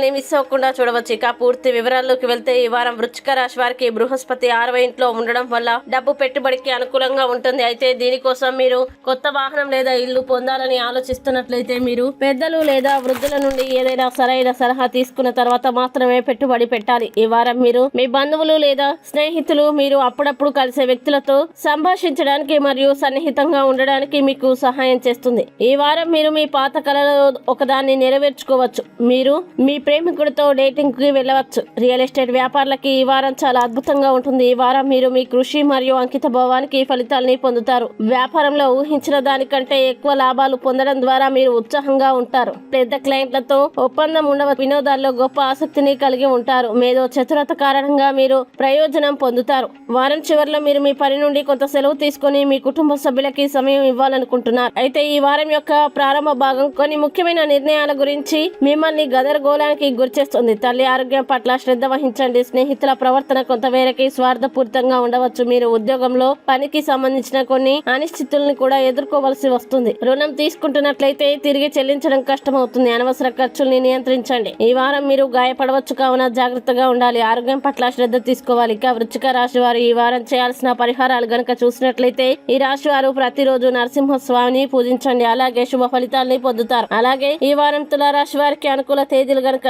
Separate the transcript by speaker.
Speaker 1: వీడియోని మిస్ అవ్వకుండా చూడవచ్చు. ఇక పూర్తి వివరాల్లోకి వెళ్తే ఈ వారం వృచ్చిక రాశి వారికి బృహస్పతి ఆరవ ఇంట్లో ఉండడం వల్ల డబ్బు పెట్టుబడికి అనుకూలంగా ఉంటుంది. అయితే దీనికోసం మీరు కొత్త వాహనం లేదా ఇల్లు పొందాలని ఆలోచిస్తున్నట్లయితే మీరు పెద్దలు లేదా వృద్ధుల నుండి ఏదైనా సరైన సలహా తీసుకున్న తర్వాత మాత్రమే పెట్టుబడి పెట్టాలి. ఈ వారం మీరు మీ బంధువులు లేదా స్నేహితులు మీరు అప్పుడప్పుడు కలిసే వ్యక్తులతో సంభాషించడానికి మరియు సన్నిహితంగా ఉండడానికి మీకు సహాయం చేస్తుంది. ఈ వారం మీరు మీ పాత కళలో ఒకదాన్ని నెరవేర్చుకోవచ్చు. మీరు మీ ప్రేమికుడితో డేటింగ్కి వెళ్ళవచ్చు. రియల్ ఎస్టేట్ వ్యాపారులకి ఈ వారం చాలా అద్భుతంగా ఉంటుంది. ఈ వారం మీరు మీ కృషి మరియు అంకిత భావానికి ఫలితాలని పొందుతారు. వ్యాపారంలో ఊహించిన దానికంటే ఎక్కువ లాభాలు పొందడం ద్వారా మీరు ఉత్సాహంగా ఉంటారు. పెద్ద క్లయింట్లతో ఒప్పందం ఉండవ వినోదాల్లో గొప్ప ఆసక్తిని కలిగి ఉంటారు. మేధో చతురత కారణంగా మీరు ప్రయోజనం పొందుతారు. వారం చివరిలో మీరు మీ పని నుండి కొంత సెలవు తీసుకొని మీ కుటుంబ సభ్యులకి సమయం ఇవ్వాలనుకుంటున్నారు. అయితే ఈ వారం యొక్క ప్రారంభ భాగం కొన్ని ముఖ్యమైన నిర్ణయాల గురించి మిమ్మల్ని గదరగోళానికి గురిచేస్తుంది. తల్లి ఆరోగ్యం పట్ల శ్రద్ధ వహించండి. స్నేహితుల ప్రవర్తన కొంతమేరకి స్వార్థపూరితంగా ఉండవచ్చు. మీరు ఉద్యోగంలో పనికి సంబంధించిన కొన్ని అనిశ్చితుల్ని కూడా ఎదుర్కోవలసి వస్తుంది. రుణం తీసుకుంటున్నట్లయితే తిరిగి చెల్లించడం కష్టమవుతుంది. అనవసర ఖర్చుల్ని నియంత్రించండి. ఈ వారం మీరు గాయపడవచ్చు. కావున జాగ్రత్తగా ఉండాలి. ఆరోగ్యం పట్ల శ్రద్ధ తీసుకోవాలి. ఇక వృచ్చిక రాశి వారు ఈ వారం చేయాల్సిన పరిహారాలు గనక చూసినట్లయితే ఈ రాశి వారు ప్రతిరోజు నరసింహస్వామిని పూజించండి. అలాగే శుభ ఫలితాల్ని పొందుతారు. అలాగే ఈ వారం తులారాశి వారికి అనుకూల తేదీలు గనక